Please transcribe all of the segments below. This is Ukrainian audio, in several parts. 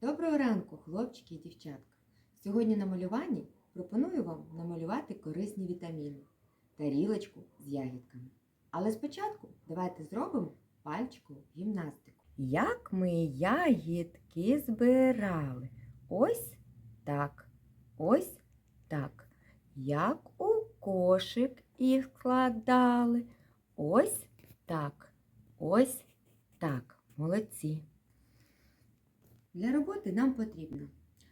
Доброго ранку, хлопчики і дівчатка! Сьогодні на малюванні пропоную вам намалювати корисні вітаміни, тарілочку з ягідками. Але спочатку давайте зробимо пальчикову гімнастику. Як ми ягідки збирали? Ось так, ось так. Як у кошик їх складали? Ось так, ось так. Молодці. Для роботи нам потрібно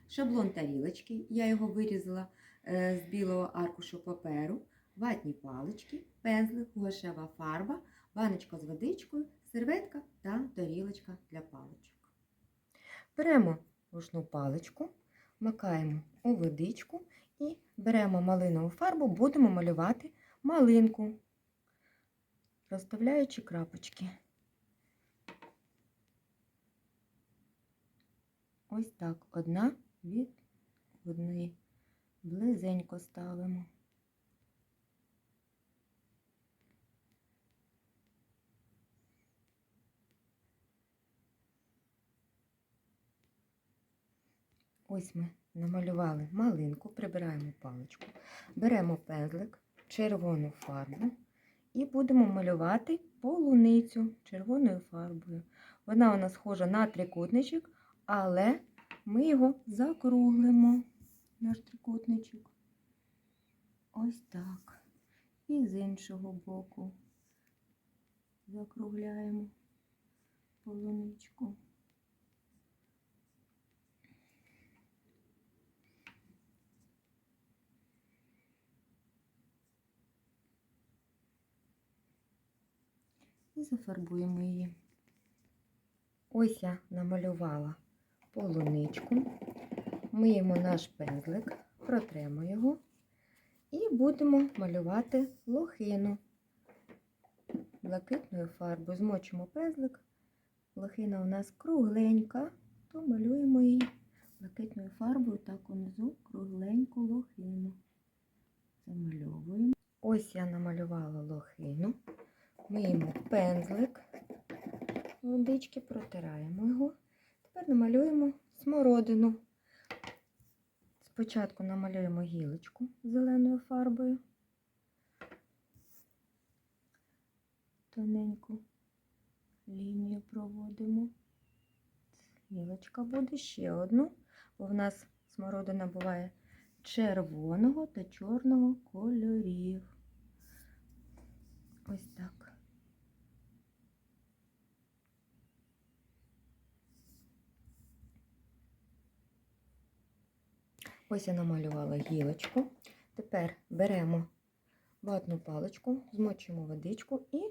шаблон тарілочки, я його вирізала е, з білого аркушу паперу, ватні палички, пензлик, гуашева фарба, баночка з водичкою, серветка та тарілочка для паличок. Беремо рушну паличку, макаємо у водичку і беремо малинову фарбу, будемо малювати малинку, розставляючи крапочки. Ось так, одна від одної. Близенько ставимо. Ось ми намалювали малинку, прибираємо паличку, беремо пензлик, червону фарбу і будемо малювати полуницю червоною фарбою. Вона у нас схожа на трикутничок, але ми його закруглимо, наш трикутничок. Ось так. І з іншого боку закругляємо полуничку. І зафарбуємо її. Ось я намалювала полуничку, миємо наш пензлик, протремо його і будемо малювати лохину. Блакитною фарбою змочимо пензлик. Лохина у нас кругленька, то малюємо її блакитною фарбою так унизу кругленьку лохину. Замальовуємо. Ось я намалювала лохину. Миємо пензлик, водички, протираємо його. Тепер намалюємо смородину. Спочатку намалюємо гілочку зеленою фарбою. Тоненьку лінію проводимо. Гілочка буде ще одну, бо в нас смородина буває червоного та чорного кольорів. Ось так. Ось я намалювала гілочку. Тепер беремо ватну паличку, змочуємо водичку і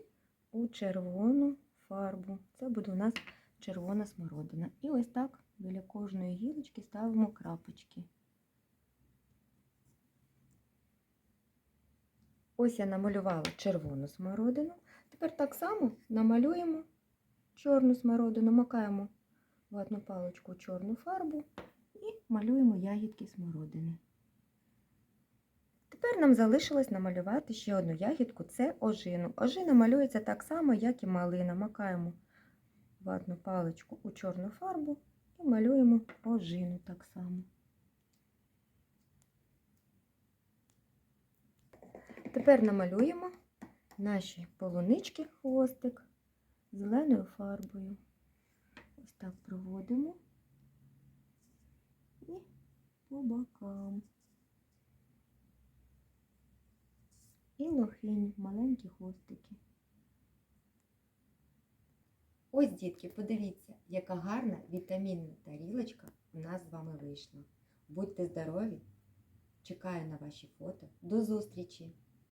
у червону фарбу. Це буде у нас червона смородина. І ось так біля кожної гілочки ставимо крапочки. Ось я намалювала червону смородину. Тепер так само намалюємо чорну смородину, макаємо ватну паличку у чорну фарбу і малюємо ягідки смородини. Тепер нам залишилось намалювати ще одну ягідку це ожину. Ожина малюється так само, як і малина. Макаємо ватну паличку у чорну фарбу і малюємо ожину так само. Тепер намалюємо наші полунички хвостик зеленою фарбою. Ось так проводимо і по бокам. І лохінь, маленькі хвостики. Ось, дітки, подивіться, яка гарна вітамінна тарілочка у нас з вами вийшла. Будьте здорові! Чекаю на ваші фото. До зустрічі!